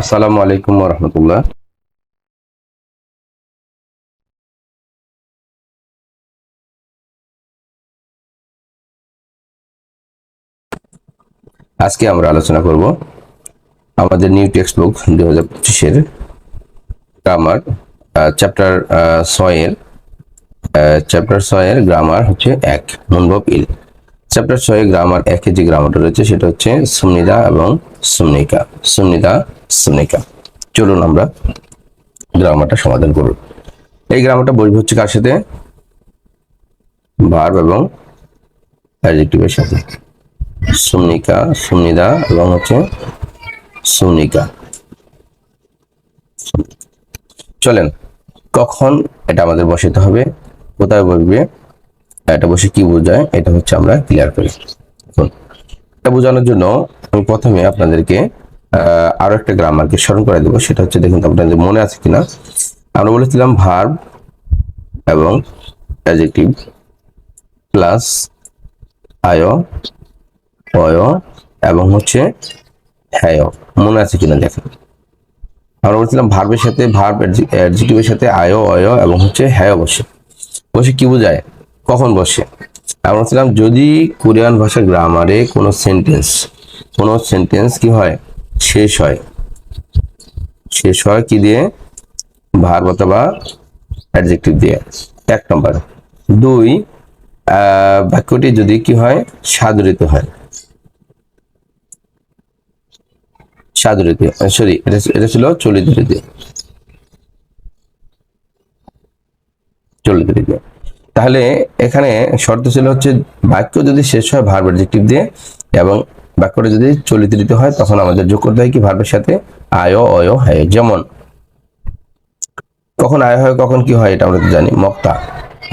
আসসালামু আলাইকুম রহমতুল্লাহ। আজকে আমরা আলোচনা করব আমাদের নিউ টেক্সট বুক দুই হাজার পঁচিশের গ্রামার চ্যাপ্টার ছয়ের চ্যাপ্টার ছয়ের গ্রামার হচ্ছে এক মনবব ইল। চ্যাপ্টার ছয়ে গ্রামার একে যে গ্রামারটা রয়েছে, সেটা হচ্ছে সুমনিদা এবং সুমনিকা সুমনিদা সুমনিকা চলুন আমরা গ্রামারটা সমাধান করব এই গ্রামারটা বসবে হচ্ছে কার সাথে? ভার্ব এবং অ্যাডজেক্টিভের সাথে। সুমনিকা সুমনিদা এবং হচ্ছে সুনিকা চলেন, কখন এটা আমাদের বসাতে হবে, কোথায় বসবে? এটা বসে কি বোঝায়? এটা হচ্ছে আমরা ক্লিয়ার করি। এটা বোঝানোর জন্য আমি প্রথমে আপনাদেরকে আরও একটা গ্রামারকে স্মরণ করে দেবো। সেটা হচ্ছে দেখুন আপনাদের মনে আছে কিনা? আমরা বলেছিলাম ভার্ব এবং অ্যাডজেক্টিভ প্লাস আয়, অয় এবং হচ্ছে হ্যায়। মনে আছে কিনা দেখেন। আমরা বলছিলাম ভার্বের সাথে ভার্ব অ্যাডজেক্টিভের সাথে আয়, অয় এবং হচ্ছে হ্যায় বসে বসে কি বোঝায়? কখন বসে? আমরা বলছিলাম, যদি কোরিয়ান ভাষার গ্রামারে কোনো সেন্টেন্স কোনো সেন্টেন্স কি হয়? শেষ হয়। শেষ হয় কি দিয়ে? ভার্ব অথবা অ্যাডজেক্টিভ দিয়ে। এক নম্বর। দুই বাক্যটি যদি কি হয়? সাদরিত হয়। সাদরিতে সরি এটা এটা ছিল চলিত রীতি। চলিত রীতি। তাহলে এখানে শর্ত ছিল হচ্ছে বাক্য যদি শেষ হয় ভার্ব অ্যাডজেক্টিভ দিয়ে এবং বাক্যটা যদি চলিত রীতি হয়, তখন আমাদের যোগ করতে হয় কি? ভার্বের সাথে আয়, অয় হয় যেমন। কখন আয় হয়, কখন কি হয়, এটা আমরা তো জানি। মক্তা।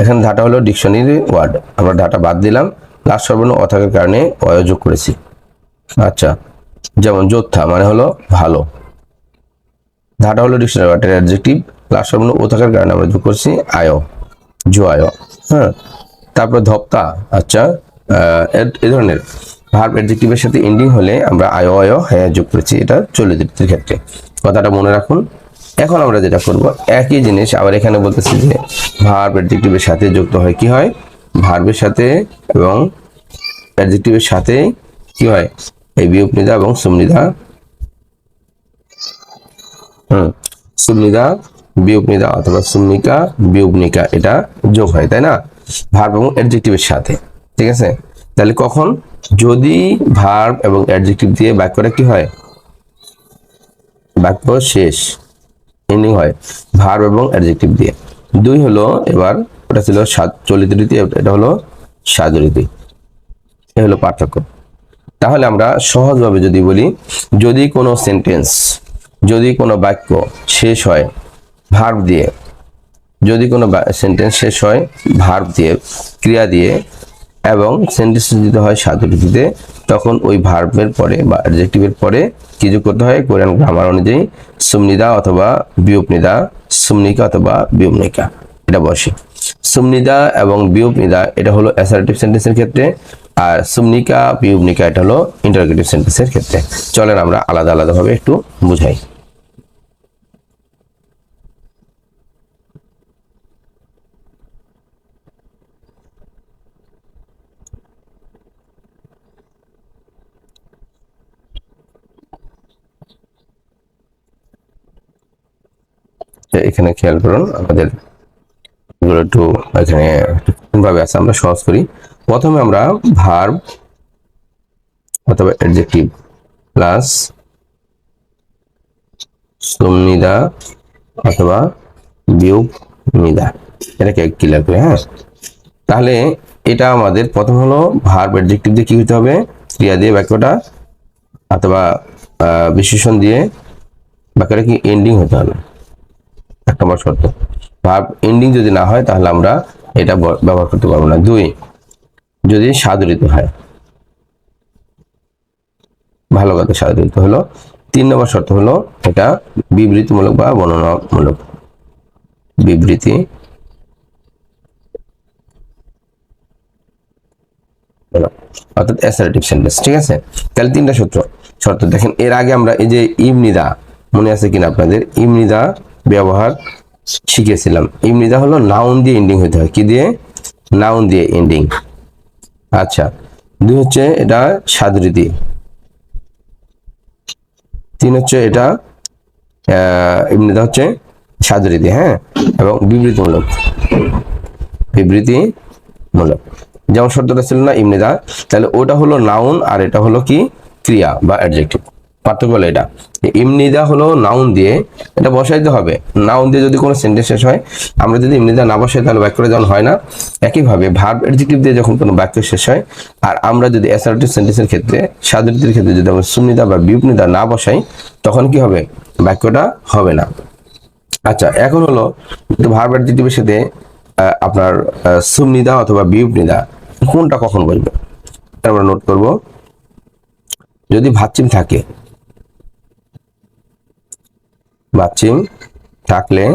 এখানে ধাটা হলো ডিকশনারি ওয়ার্ড আমরা ধাটা বাদ দিলাম। লাস্ট সর্বর্ণ অ থাকার কারণে অয় যোগ করেছি। আচ্ছা যেমন যোদ্ধা মানে হলো ভালো। ধাটা হলো ডিকশনারি ওয়ার্ডের অ্যাডজেক্টিভ লাস্ট সর্বর্ণ ও থাকার কারণে আমরা যোগ করছি, আয় জো আয় হ্যাঁ তারপর ধপ্তা আচ্ছা এ- ধরনের ভার্ব অ্যাডজেক্টিভের সাথে এন্ডিং হলে আমরা আয়, অয় হ্যাঁ যোগ করেছি, এটা চলে যেতে ক্ষেত্রে কথাটা মনে রাখুন। এখন আমরা যেটা করব, একই জিনিস আবার এখানে বলতেছি যে ভার্ব অ্যাডজেক্টিভের সাথে যুক্ত হয় কি হয়? ভার্বের সাথে এবং অ্যাডজেক্টিভের সাথে কি হয়? এই বিয়োগ নিদা এবং সুমনিদা হুম সুমনিদা বিয়োগ নিদা অথবা সুমনিকা বিয়োগ নিকা এটা যোগ হয়, তাই না? ভার্ব এবং অ্যাডজেক্টিভের সাথে, ঠিক আছে? তাহলে কখন? যদি ভার্ব এবং অ্যাডজেক্টিভ দিয়ে বাক্যটা কি হয়? বাক্য শেষ হয়, ভার্ব এবং অ্যাডজেক্টিভ দিয়ে। দুই হলো এবার, ওটা ছিল চলিত রীতি, এটা হলো সাজ রীতি। এ হলো পার্থক্য। তাহলে আমরা সহজভাবে যদি বলি, যদি কোনো সেন্টেন্স যদি কোনো বাক্য শেষ হয় ভার্ব দিয়ে। যদি কোনো সেন্টেন্স শেষ হয় ভার্ব দিয়ে, ক্রিয়া দিয়ে এবং সেন্টেন্স যদি হয় সাধুরীতিতে তখন ওই ভার্বের পরে বা অ্যাডজেক্টিভের পরে কি যোগ করতে হয়? কোরিয়ান গ্রামার অনুযায়ী সুমনিদা অথবা বিয়োপনিদা সুমনিকা অথবা বিয়োপনিকা। এটা বসে সুমনিদা এবং বিয়োপনিদা, এটা হলো অ্যাসার্টিভ সেন্টেন্সের ক্ষেত্রে আর সুমনিকা বিয়োপনিকা, এটা হলো ইন্টারোগেটিভ সেন্টেন্সের ক্ষেত্রে। চলেন আমরা আলাদা আলাদাভাবে একটু বুঝাই। এখানে খেয়াল করুন, আমাদের একটু এখানে ভাবে আছে, আমরা সহজ করি। প্রথমে আমরা ভার্ব অথবা অ্যাডজেক্টিভ প্লাস সুমনিদা অথবা বিয়োগ নিদা এটাকে কি লাগবে হ্যাঁ? তাহলে এটা আমাদের প্রথম হলো ভার্ব অ্যাডজেক্টিভ দিয়ে কি হতে হবে? ক্রিয়া দিয়ে বাক্যটা অথবা বিশেষণ দিয়ে বাক্যটা কি এন্ডিং হতে হবে। এক নম্বর শর্ত। ভার্ব এন্ডিং যদি না হয়, তাহলে আমরা এটা ব্যবহার করতে পারব না। দুই, যদি সাদরিত হয়। ভালো কথা সাদরিত হলো। তিন নম্বর শর্ত হলো এটা বিবৃতিমূলক বা বর্ণনামূলক। বিবৃতি অর্থাৎ অ্যাসারেটিভ সেন্টেন্স ঠিক আছে? তাহলে তিনটা সূত্র, শর্ত দেখেন। এর আগে আমরা এই যে ইবনিদা, মনে আছে কিনা আপনাদের? ইমনিদা ব্যবহার শিখেছিলাম। ইমনিদা হলো নাউন দিয়ে এন্ডিং হতে হয়। কি দিয়ে? নাউন দিয়ে এন্ডিং আচ্ছা দুই হচ্ছে এটা সাদৃতি। তিন হচ্ছে এটা ইমনিদা হচ্ছে সাদৃতি হ্যাঁ? এবং বিবৃতিমূলক। বিবৃতিমূলক। যেমন শব্দটা ছিল না ইমনিদা তাহলে ওটা হলো নাউন আর এটা হলো কি? ক্রিয়া বা অ্যাডজেক্টিভ পার্থক্য হলো এটা। ইমনিদা হলো নাউন দিয়ে, এটা বসাইতে হবে। নাউন দিয়ে যদি কোনো সেন্টেন্স শেষ হয়, আমরা যদি ইমনিদা না বসাই, তাহলে বাক্যটা যেমন হয় না, একইভাবে ভার্ব অ্যাডজেক্টিভ দিয়ে যখন কোনো বাক্য শেষ হয়, আর আমরা যদি অ্যাসার্টিভ সেন্টেন্সের ক্ষেত্রে সাদৃতির ক্ষেত্রে যদি আমরা সুনিদা বা বিউপনিদা না বসাই, তখন কি হবে? বাক্যটা হবে না। আচ্ছা এখন হলো ভার্ব অ্যাডজেক্টিভের সাথে আপনার সুমনিদা অথবা বিউপনিদা কোনটা কখন বলব? আমরা নোট করব। যদি ভাচ্চিম থাকে ভাচ্চিম থাকলে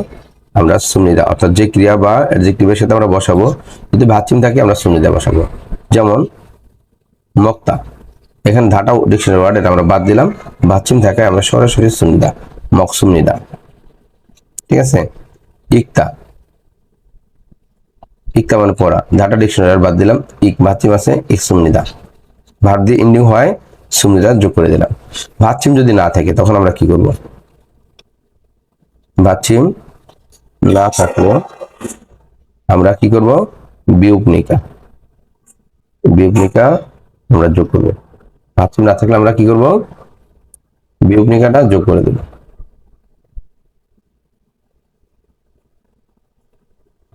আমরা সুমনিদা অর্থাৎ যে ক্রিয়া বা অ্যাডজেক্টিভের সাথে আমরা বসাবো, যদি ভাচ্চিম থাকে আমরা সুমনিদা বসাবো। যেমন, মক্তা। এখানে ধাটা ডিকশনারি ওয়ার্ড এটা আমরা বাদ দিলাম। ভাচ্চিম থাকে আমরা সরাসরি সুমনিদা মকসুমনিদা ঠিক আছে? ইকতা। ইকতা মানে পড়া। ধাটা ডিকশনারি বাদ দিলাম। ইক ভাচ্চিম আছে, ইক সুমনিদা ভাব দিয়ে ইন্ডিং হয় সুমনিদা যোগ করে দিলাম। ভাচ্ছিম যদি না থাকে, তখন আমরা কি করব? ভাচ্ছিম না থাকলে আমরা কি করব? বিয়োগনিকা। বিয়োগনিকা আমরা যোগ করব। ভাচ্ছিম না থাকলে আমরা কি করব? বিয়োগনিকাটা যোগ করে দেব।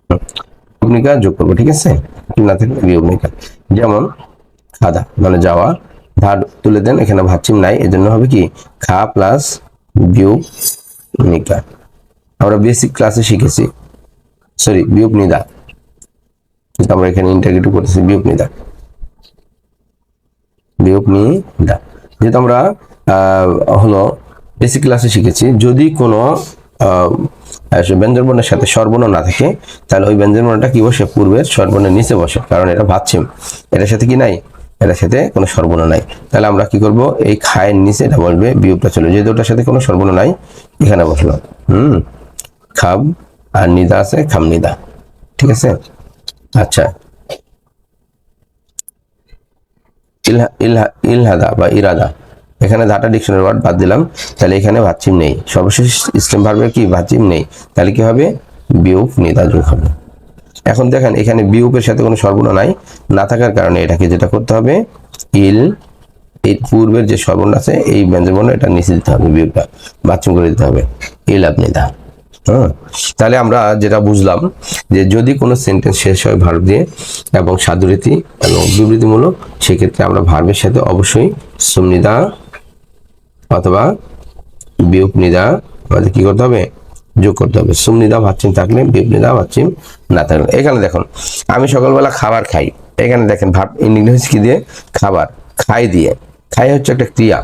বিয়োগনিকা যোগ করব ঠিক আছে? না থাকলে বিয়োগনিকা। যেমন খাদা মানে যাওয়া ভার তুলে দেন এখানে ভাবছিম নাই এজন্য হবে কি? খা প্লাস বিয়োগ নিকা আমরা বেসিক ক্লাসে শিখেছি। সরি বিয়োগ নিদা। আমরা এখানে ইন্টারগ্রেটিভ করতেছি বিয়োগ নিদা। বিয়োগ নিদা। যেহেতু আমরা হলো বেসিক ক্লাসে শিখেছি যদি কোনো আহ, ব্যঞ্জন সাথে স্বরবর্ণ না থাকে তাহলে ওই ব্যঞ্জন বর্ণটা কি বসে? পূর্বের স্বরবর্ণের নিচে বসে। কারণ এটা ভাবছিম এটার সাথে কি নাই? এটার সাথে কোনো সর্বর্ণ নাই। তাহলে আমরা কি করব? এই খায়ের নিচে এটা বলবে বিয়োগটা চলে। যেহেতু ওটার সাথে কোনো সর্বর্ণ নাই এখানে বসল। হুম। খাব আর নিদা আছে, খাম নিদা। ঠিক আছে? আচ্ছা। ইলহা ইলহা ইলহাদা বা ইরাদা। এখানে ধাটা ডিকশনারি ওয়ার্ড বাদ দিলাম। তাহলে এখানে ভাচ্ছিম নেই। সর্বশেষ স্টেম ভার্বের কি? ভাচ্ছিম নেই। তাহলে কি হবে? বিয়োগ নিদা যোগ হবে। এখন দেখেন, এখানে বিয়োগের সাথে কোনো সর্বর্ণ নাই। না থাকার কারণে এটাকে যেটা করতে হবে, ইল এই পূর্বের যে সর্বর্ণ আছে, এই ব্যঞ্জনবর্ণ, এটা নিচে দিতে হবে বিয়োগটা। বাথরুম করে দিতে হবে। ইল আপনি দা হ্যাঁ তাহলে আমরা যেটা বুঝলাম যে যদি কোনো সেন্টেন্স শেষ হয় ভার্ব দিয়ে এবং সাধুরীতি এবং বিবৃতিমূলক, সেক্ষেত্রে আমরা ভার্বের সাথে অবশ্যই সুমনিদা অথবা বিয়োগ নিদা আমাদের কি করতে হবে? যোগ করতে হবে। সুমনিদা ভাচ্ছিম থাকলে বিয়োগ নিদা ভাচ্ছিম না থাকলে। এখানে দেখুন, আমি সকালবেলা খাবার খাই। এখানে দেখেন ভাব ইংলিশ কি দিয়ে? খাবার। খাই দিয়ে। খাই হচ্ছে একটা ক্রিয়া।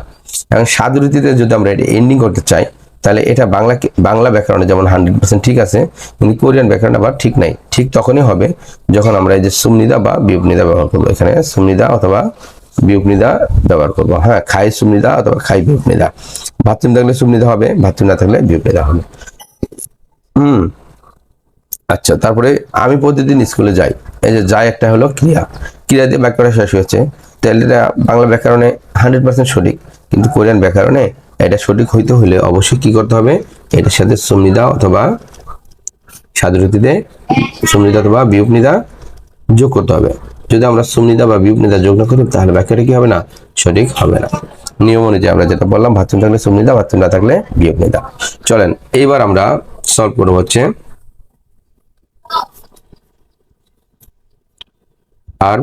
এবং সাধুরীতিতে যদি আমরা এটা এন্ডিং করতে চাই তাহলে এটা বাংলা বাংলা ব্যাকরণে যেমন হান্ড্রেড পার্সেন্ট ঠিক আছে, কিন্তু কোরিয়ান ব্যাকরণ আবার ঠিক নাই। ঠিক তখনই হবে যখন আমরা এই যে সুমনিদা বা বিয়োগনিদা ব্যবহার করব এখানে, সুমনিদা অথবা বিয়োগনিদা ব্যবহার করব। হ্যাঁ খাই সুমনিদা অথবা খাই বিয়োগনিদা। ভাতৃম থাকলে সুমনিদা হবে ভাতৃম না থাকলে বিয়োগনিদা হবে। হুম আচ্ছা তারপরে আমি প্রতিদিন স্কুলে যাই। এই যে যাই একটা হলো ক্রিয়া। ক্রিয়া দিয়ে ব্যাকরণ শেষ হয়েছে। তাহলে এটা বাংলা ব্যাকরণে হান্ড্রেড পার্সেন্ট সঠিক, কিন্তু কোরিয়ান ব্যাকরণে এটা সঠিক হইতে হলে অবশ্যই কি করতে হবে? এটার সাথে সুমনিদা অথবা সাধুরীতিতে সুমনিদা অথবা বিয়োগনিদা যোগ করতে হবে। যদি আমরা সুমনিদা বা বিয়োগনিদা যোগ না করি, তাহলে ব্যাখ্যাটা কি হবে না? সঠিক হবে না। নিয়ম অনুযায়ী আমরা যেটা বললাম ভাতৃম থাকলে সুমনিদা ভাতৃম না থাকলে বিয়োগনিদা চলেন, এইবার আমরা সলভ করব হচ্ছে আর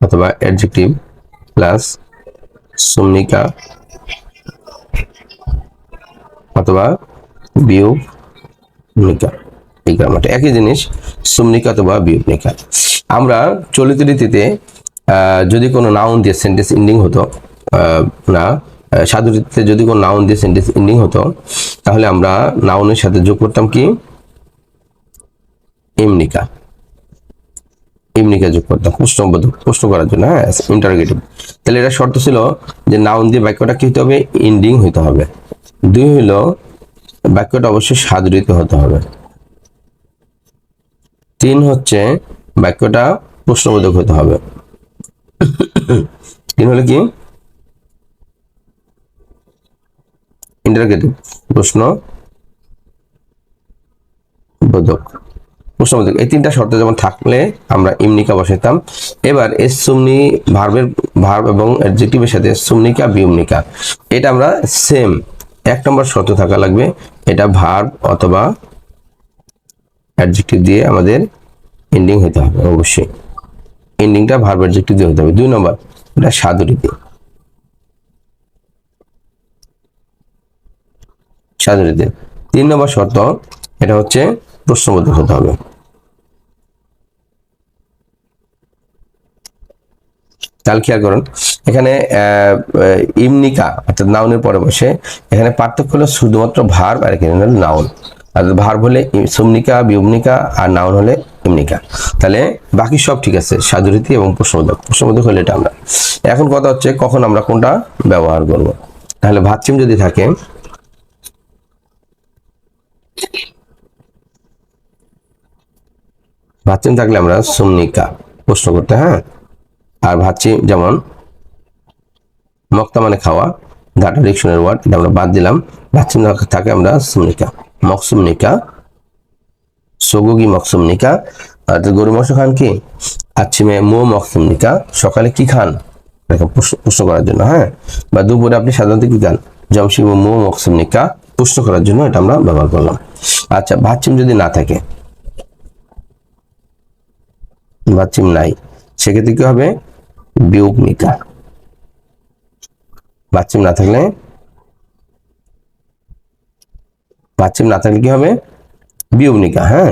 অথবা অ্যাডজেক্টিভ প্লাস সুমনিকা অথবা বিয়োগ নিকা এই গ্রামারটা। একই জিনিস সুমনিকা অথবা বিয়োগনিকা আমরা চলিত রীতিতে যদি কোনো নাউন দিয়ে সেন্টেন্স এন্ডিং হতো না সাধু রীতিতে যদি কোনো নাউন দিয়ে সেন্টেন্স এন্ডিং হতো, তাহলে আমরা নাউনের সাথে যোগ করতাম কি? এমনিকা এমনিকা যোগ করতাম প্রশ্নবোধক প্রশ্ন করার জন্য হ্যাঁ ইন্টারোগেটিভ তাহলে এটা শর্ত ছিল যে নাউন দিয়ে বাক্যটা কি হতে হবে? ইন্ডিং হইতে হবে। দুই হলো বাক্যটা অবশ্যই সাদৃত হতে হবে। তিন হচ্ছে, বাক্যটা প্রশ্নবোধক হতে হবে। তিন হলো কি? প্রশ্ন বোধক প্রশ্নবোধক, এই তিনটা শর্ত যেমন থাকলে আমরা ইমনিকা বসাইতাম। এবার এস সুমনি ভার্বের ভার্ব এবং অ্যাডজেক্টিভের সাথে সুমনিকা, বিউমনিকা। এটা আমরা সেম এক নম্বর শর্ত থাকা লাগবে, এটা ভার্ব অথবা অ্যাডজেক্টিভ দিয়ে আমাদের এন্ডিং হতে হবে, অবশ্যই। এন্ডিংটা ভার্ব অ্যাডজেক্টিভ দিয়ে হতে হবে। দুই নম্বর, এটা সাদুরিতে। সাদুরিতে। তিন নম্বর শর্ত, এটা হচ্ছে প্রশ্নবোধক হতে হবে। তাহলে খেয়াল করুন, এখানে ইমনিকা অর্থাৎ নাউনের পরে বসে, এখানে পার্থক্য হলো শুধুমাত্র ভার্ব আর এখানে হলো নাউন। আর হলে সুমনিকা বিউমনিকা আর নাউন হলে ইমনিকা। তাহলে বাকি সব ঠিক আছে, সাধুরীতি এবং প্রশ্নবোধক। প্রশ্নবোধক হলে এটা আমরা। এখন কথা হচ্ছে কখন আমরা কোনটা ব্যবহার করব। তাহলে ভাতচিম যদি থাকে ভাতচিম থাকলে আমরা সুমনিকা প্রশ্ন করতে হ্যাঁ? আর ভাবছি যেমন মক্তা মানে খাওয়া ধাটা ডিকশনের ওয়ার্ড, এটা আমরা বাদ দিলাম। ভাবছি না থাকে আমরা সুমনিকা। মকসুমনিকা, সগুগি মকসুমনিকা। আর গরু মাংস খান কি? আচ্ছিমে মো মকসুমনিকা। সকালে কি খান? এরকম প্রশ্ন করার জন্য হ্যাঁ? বা দুপুরে আপনি সাধারণত কি খান? জমসি মো মকসুমনিকা। প্রশ্ন করার জন্য এটা আমরা ব্যবহার করলাম। আচ্ছা ভাতচিম যদি না থাকে। ভাতচিম নাই। সেক্ষেত্রে কি হবে? বিয়োগ বিয়োগনিকা বাচ্চিম না থাকলে? বাচ্চিম না থাকলে কি হবে? বিয়োগনিকা হ্যাঁ?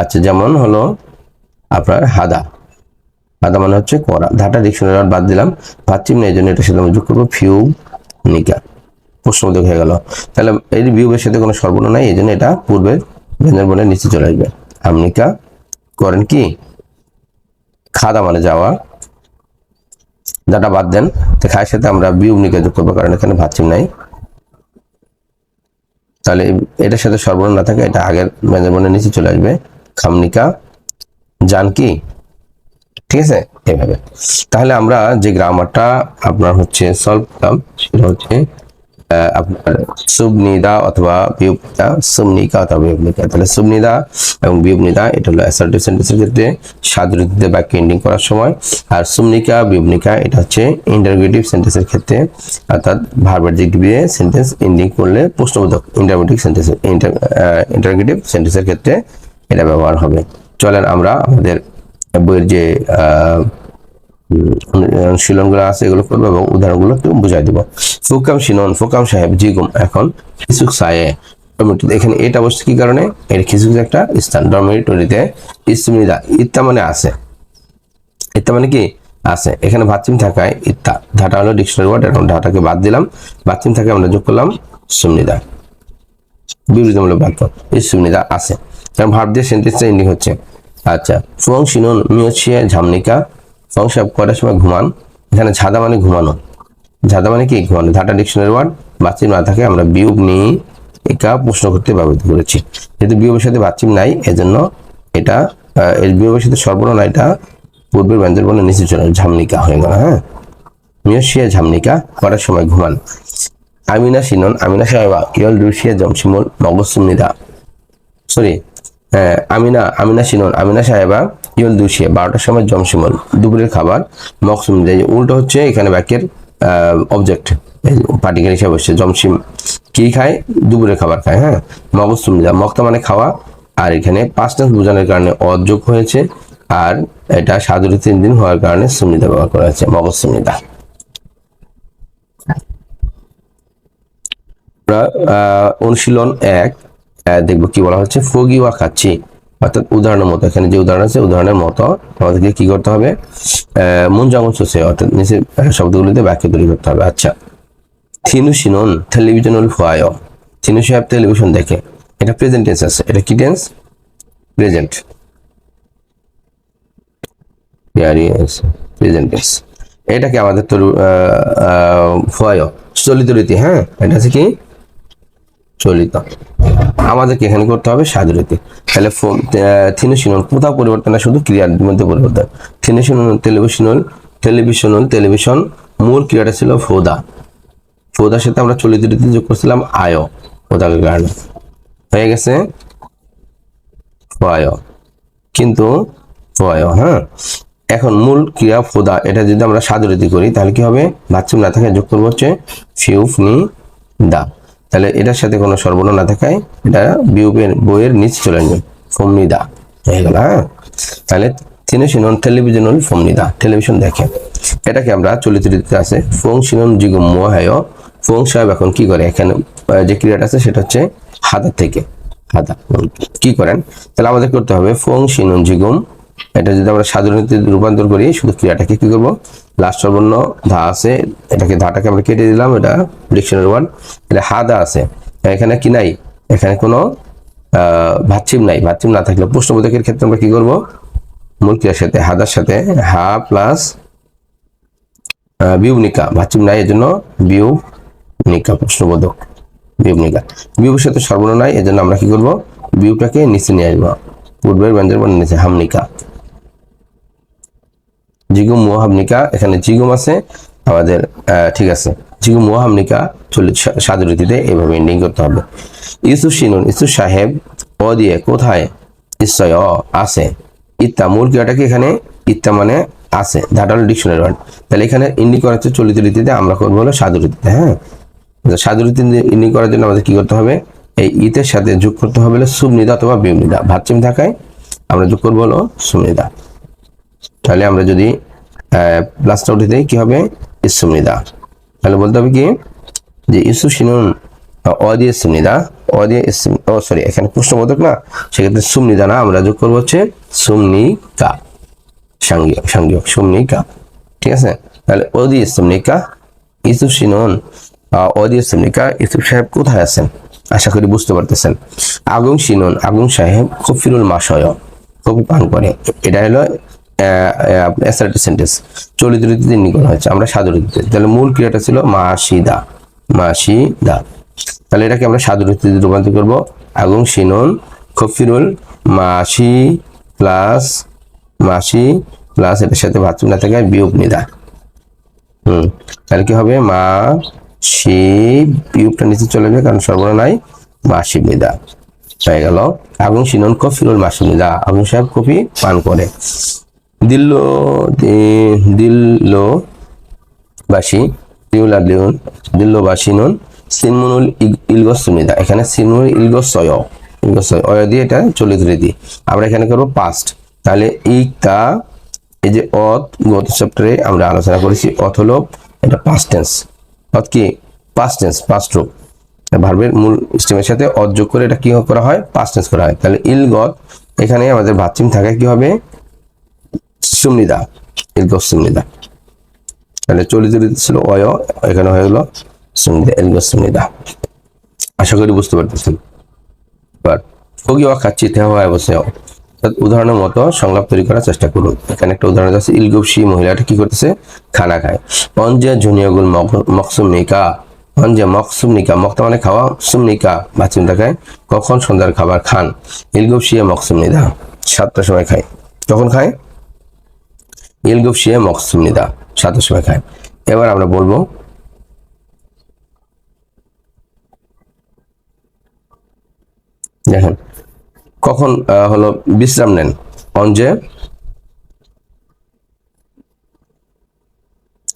আচ্ছা যেমন হলো আপনার হাদা। হাদা মানে হচ্ছে করা। ধাটা ডিকশনারি বাদ দিলাম। বাচ্চিম না এই জন্য এটার সাথে আমরা যোগ করব ফিউগ নিকা প্রশ্নবোধক হয়ে গেল। তাহলে এই বিয়োগের সাথে কোনো সর্বনা নাই এই জন্য এটা পূর্বের ব্যঞ্জন বর্ণের নিচে চলে আসবে। আমনিকা করেন কি? খাদা মানে যাওয়া। যাটা বাদ দেন, তো খায়ের সাথে আমরা বিউনিকে যোগ করব, কারণ এখানে ভাতচিম নাই। তাহলে এটার সাথে সর্বর্ণ না থাকে, এটা আগের বর্ণের নিচে চলে আসবে। খামনিকা জান কি ঠিক আছে? এইভাবে। তাহলে আমরা যে গ্রামারটা আপনার হচ্ছে সলভ করলাম, সেটা হচ্ছে আপনার সুবনিদা অথবা সুমনিকা অথবা তাহলে সুবনিদা এবং এটা হলো অ্যাসার্টিভ সেন্টেন্সের ক্ষেত্রে সাদৃতিতে বাক্য এন্ডিং করার সময়। আর সুমনিকা এটা হচ্ছে সেন্টেন্সের ক্ষেত্রে। অর্থাৎ ভার্ব অ্যাডজেক্টিভ দিয়ে সেন্টেন্স এন্ডিং করলে প্রশ্নবোধক ইন্টারগ্রেটিভ সেন্টেন্স সেন্টেন্সের ক্ষেত্রে এটা ব্যবহার হবে। চলেন আমরা আমাদের বইয়ের যে অনুশীলনগুলো আছে এগুলো করব এবং উদাহরণগুলো একটু বুঝাই দেবো। ফুকাম শিনন, ফুকাম সাহেব জিগুম এখন খিসুক সায়ে। এখানে এটা অবশ্য কি কারণে? এর খিসুক একটা স্থান, ডরমিটরিতে ইসমিদা, ইত্তা মানে আছে। ইত্তা মানে কি? আছে। এখানে ভাতচিম থাকায় ইত্তা। ধাটা হলো ডিকশনারি ওয়ার্ড, এখন ধাটাকে বাদ দিলাম। ভাতচিম থাকে আমরা যোগ করলাম সুমনিদা বিবৃতিমূলক বাক্য, ইসমিদা আছে। কারণ ভাব দিয়ে সেন্টেন্সটা এন্ডিং হচ্ছে। আচ্ছা ফুয়ং শিনুন মিয়ছিয়ে ঝামনিকা ফুয়ং সাহেব কয়টার সময় ঘুমান। এখানে ঝাদা মানে ঘুমানো। ঝাদা মানে কি? ঘুমানো। ধাটা ডিকশনারি ওয়ার্ড বাচ্চিম না থাকে, আমরা বিয়োগ নিয়ে একা প্রশ্ন করতে ব্যবহৃত করেছি। যেহেতু বিয়োগের সাথে বাচ্চিম নাই, এজন্য এটা এর বিয়োগের সাথে সর্বনাম এটা পূর্বের ব্যঞ্জন বর্ণের নিচে চলে ঝামনিকা হয়ে গেল হ্যাঁ? মিয়সিয়া ঝামনিকা করার সময় ঘুমান। আমিনা সিনন, আমিনা সাহেবা ইয়ল রুশিয়া, জমশিমুল মগসুমিদা সরি আমিনা আমিনা সিনন, আমিনা সাহেবা ইয়ল দুশিয়া বারোটার সময় জমশিমল দুপুরের খাবার মকসুম। উল্টো হচ্ছে এখানে বাক্যের অবজেক্ট পার্টিকেল হিসাবে হচ্ছে জমশিম। কি খায়? দুপুরের খাবার খায় হ্যাঁ? মগসুম যা মক্তা মানে খাওয়া আর এখানে পাঁচটা বোঝানোর কারণে অযোগ হয়েছে আর এটা সাদুরি তিন দিন হওয়ার কারণে সুমিদা ব্যবহার করা হয়েছে আহ, অনুশীলন এক দেখব কি বলা হচ্ছে। ফগিওয়া খাচ্ছি। অর্থাৎ উদাহরণের মতো এখানে যে উদাহরণ আছে উদাহরণের মতো আমাদেরকে কি করতে হবে? মন জঙ্গল সোসে অর্থাৎ আহ, শব্দগুলিতে বাক্য তৈরি করতে হবে। আচ্ছা। থিনু সিনন টেলিভিশন ফুয়ায় থিনু সাহেব টেলিভিশন দেখে। এটা প্রেজেন্ট টেন্স আছে। এটা কি টেন্স? প্রেজেন্ট। প্রেজেন্ট টেন্স এটাকে আমাদের তো ফুয়ায় চলিত রীতি হ্যাঁ? এটা আছে কি? চলিত। আমাদেরকে এখানে করতে হবে সাজুরিতে তাহলে থিনোসিনল কোথাও পরিবর্তন না শুধু ক্রিয়ার মধ্যে পরিবর্তন থিনোসিনল টেলিভিশনাল টেলিভিশনাল টেলিভিশন মূল ক্রিয়াটা ছিল ফোদা। ফোদার সাথে আমরা চলিত রীতি যোগ করছিলাম আয়, ফোদার কারণে। হয়ে গেছে? ফয়। কিন্তু ফয় হ্যাঁ? এখন মূল ক্রিয়া ফোদা, এটা যদি আমরা সাদুরীতি করি, তাহলে কি হবে? বাচ্চুম না থাকে যোগ করব হচ্ছে ফিউফ নি দা। তাহলে এটার সাথে কোনো সর্বর্ণ না থাকায় এটা বিউপের বইয়ের নিচ চলে যাবে ফমনিদা। হয়ে গেল হ্যাঁ? তাহলে তিনি শুনুন টেলিভিশনাল ফমনিদা টেলিভিশন দেখে। এটাকে আমরা চলিত আছে, ফোং শিনন জিগুম মোহায়। ফোং সাহেব এখন কি করে? এখানে যে ক্রিয়াটা আছে সেটা হচ্ছে হাদার থেকে, হাদা, কি করেন? তাহলে আমাদের করতে হবে, ফোং শিনুন জিগুম এটা যদি আমরা সাধারণত রূপান্তর করি, শুধু ক্রিয়াটাকে কি করব? লাস্ট সর্বর্ণ ধা আছে, এটাকে ধাটাকে আমরা কেটে দিলাম, এটা ডিকশনারি ওয়ার্ড তাহলে হাদা আছে। এখানে কি নাই? এখানে কোনো ভাচ্ছিম নাই। ভাচ্ছিম না থাকলে প্রশ্নবোধকের ক্ষেত্রে আমরা কি করব? মূল ক্রিয়ার সাথে হাদার সাথে, হা প্লাস বিউনিকা ভাচ্ছিম নাই এর জন্য বিউ প্রশ্নবোধক। বিউনিকা বিউর সাথে সর্বর্ণ নাই, এজন্য আমরা কি করব? বিউটাকে নিচে নিয়ে আসব। পূর্বের ব্যঞ্জন নিচে হামনিকা। জিগুম মোহামনিকা এখানে জিগুম আছে, আমাদের ঠিক আছে। জিগুম মোহামনিকা চল্লিশ সাদুরীতিতে এইভাবে এন্ডিং করতে হবে। ইসু শিনুন ইসু সাহেব, অ দিয়ে কোথায়? ইসয় আছে। ইত্তা, মূল ক্রিয়াটা কি এখানে? ইত্তা মানে আছে। দ্যাট হল ডিকশনারি ওয়ার্ড। তাহলে এখানে ইন্ডিং করা হচ্ছে চলিত রীতিতে, আমরা করব হলো সাধুরীতিতে হ্যাঁ? সাধুরীতি ইন্ডিং করার জন্য আমাদের কি করতে হবে? এই ইতের সাথে যোগ করতে হবে হলো সুমনিদা অথবা বিমনিদা ভাতচিম থাকায় আমরা যোগ করব হলো সুমনিদা তাহলে আমরা যদি প্লাসটা উঠে দিই, কি হবে? ইসুমনিদা তাহলে বলতে হবে কি? যে ইসু শিনুন অ দিয়ে সুমনিদা অ ও সরি, এখানে প্রশ্নবোধক না? সেক্ষেত্রে সুমনিদা না, আমরা যোগ করব হচ্ছে সুমনিকা সাংগীয় সাংগীয় সুমনিকা। ঠিক আছে? তাহলে ও দিয়ে সুমনিকা শিনুন ও দিয়ে সুমনিকা, ইসুফ সাহেব কোথায় আছেন? আশা করি বুঝতে পারতেছেন। আগুন শিনুন আগুন সাহেব খুব কফিরুল মাসয় কফি পান করে। এটা হলো অ্যাসার্টিভ সেন্টেন্স চলিত রীতিতে নিকট হয়েছে। আমরা সাধু রীতিতে তাহলে মূল ক্রিয়াটা ছিল মাসিদা মাসিদা তাহলে এটাকে আমরা সাধু রীতিতে রূপান্তর করব। আগুন শিনুন কফিরুল মাসি প্লাস মাসি প্লাস, এটার সাথে ভাতৃ না থাকে বিয়োগ নিদা হুম, তাহলে কি হবে? মা সি বিয়োগটা নিচে চলে যাবে কারণ সর্বনা নাই। মাসি নিদা হয়ে গেল। আগুন সিনন কফিরুল মাসি নিদা আগুন সাহেব কফি পান করে। দিল্ল দি- দিল্ল বাসী দিউলা দিউন দিল্ল বাসী নুন সিনমুনুল ইগ- ইলগস সুমিদা এখানে সিনমুনুল ইলগস সয় ইলগস সয় অয় দিয়ে এটা চলিত রীতি আমরা এখানে করব পাস্ট তাহলে এই যে অত, গত আমরা আলোচনা করেছি। অত এটা পাস্ট টেন্স অত কি? পাস্ট টেন্স পাস্ট রূপ ভার্বের মূল স্টেমের সাথে অত যোগ করে এটা কি করা হয়? পাস্ট টেন্স করা হয়। তাহলে ইলগত, এখানে আমাদের ভাতচিম থাকায় কি হবে? সুমনিদা ইলগস সুমনিদা তাহলে চলিত ছিল অয়, এখানে হয়ে গেল সুমনিদা ইলগস সুমনিদা আশা করি বুঝতে পারতেছেন। এবার ফগি ওয়া খাচ্ছি তেহ হয় অবশ্যই উদাহরণের মতো সংলাপ তৈরি করার চেষ্টা করুন। এখানে একটা উদাহরণ আছে ইলগবসি মহিলাটা কি করতেছে? খানা খায়। অঞ্জে জুনিয়গুল মকসুম নিকা। অঞ্জে মকসুম নিকা, মক্তা মানে খাওয়া, সুম নিকা বাচিম দেখায়। কখন সন্ধ্যার খাবার খান? ইলগবসিয়া মকসুম নিদা। সাতটার সময় খায়। কখন খায়? ইলগবসিয়া মকসুম নিদা সাতটার সময় খায় এবার আমরা বলব, দেখেন, কখন হলো বিশ্রাম নেন? অঞ্জে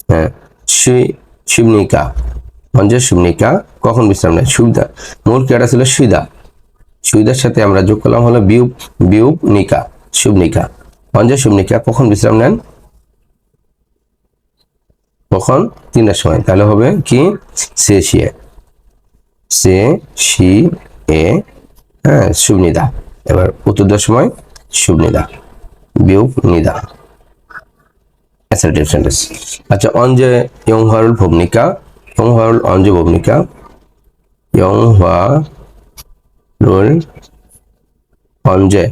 হ্যাঁ শিবনিকা। অঞ্জে, শিবনিকা, কখন বিশ্রাম নেন? সুবিধা, মূল ক্রিয়াটা ছিল সুবিধা সুবিধার সাথে আমরা যোগ করলাম হলো বিউপ বিউপ নিকা শুভনিকা অঞ্জে শুভনিকা কখন বিশ্রাম নেন? কখন? তিনটার সময়। তাহলে হবে কি? সে শিয়ে সে শি এ হ্যাঁ শুভনিদা এবার উত্তর সময় শুভনিদা বিয়োগ নিদা অ্যাসার্টিভ সেন্টেন্স আচ্ছা অঞ্জে ইয়ং হরল ভূমিকা ইয়ং হরল অঞ্জে ভূমিকা ইয়ং হওয়া রোল অঞ্জে।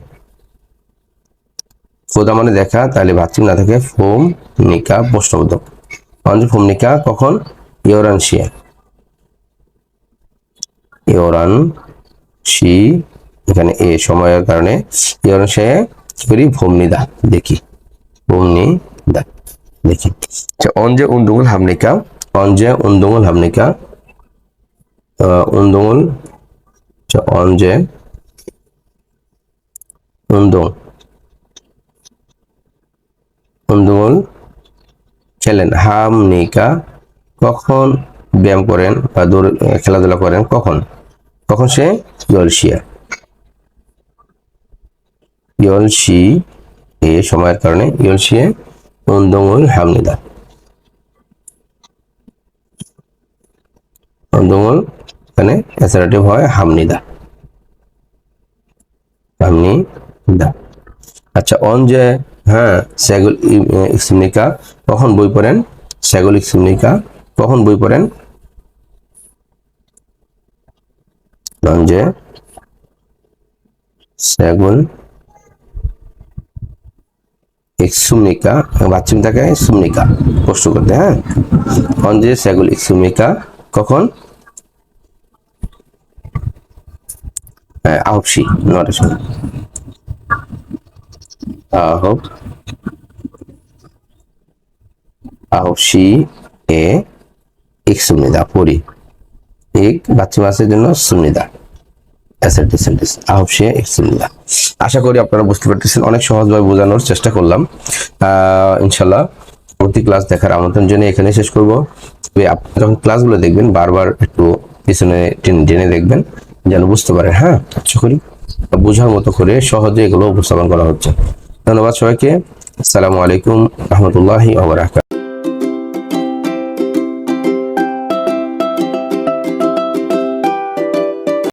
খোদা মানে দেখা, তাহলে ভাতৃ না থাকে, ফোম নিকা, প্রশ্নবোধক। অঞ্জে কখন? ইয়োরানশিয়া ইওরান সি, এখানে এ সময়ের কারণে ইওরান সে কি করি? ভূমনিদা, দেখি। ভূমনিদা, দেখি। আচ্ছা অঞ্জে উন্দুগুল হামনিকা অঞ্জে উন্দুগুল হামনিকা উন্দুগুল আচ্ছা অঞ্জে উন্দুং উন্দুগুল খেলেন। হামনিকা কখন ব্যায়াম করেন বা দৌড় খেলাধুলা করেন? কখন? কখন সে? ইয়লসিয়া ইয়লসি এ সময়ের কারণে ইয়লসিয়ে উন্দুল হামনিদা। উন্দুল এখানে অ্যাসারেটিভ হয় হামনিদা। হামনিদা। আচ্ছা অন যে হ্যাঁ স্যাগুল ইসমিকা কখন বই পড়েন? স্যাগুল ইসমিকা কখন বই পড়েন? যে স্যাগুল ইকসুমিকা বাচ্চিম থাকে সুমিকা কষ্ট করতে হ্যাঁ? যে স্যাগুল ইকসুমিকা কখন? আহপসি নটার সময়। আহব আহপসি এ এক সুমিদা পড়ি এক বাচ্চা মাসের জন্য সুমিদা আশা করি আপনারা বুঝতে পারতেছেন, অনেক সহজভাবে বোঝানোর চেষ্টা করলাম। ইনশাল্লাহ পরবর্তী ক্লাস দেখার আমন্ত্রণ জেনে এখানে শেষ করব। তবে আপনি যখন ক্লাসগুলো দেখবেন, বারবার একটু পিছনে টেনে দেখবেন, যেন বুঝতে পারেন হ্যাঁ আশা করি বোঝার মতো করে সহজে এগুলো উপস্থাপন করা হচ্ছে। ধন্যবাদ সবাইকে। আসসালামু আলাইকুম, রহমতুল্লাহি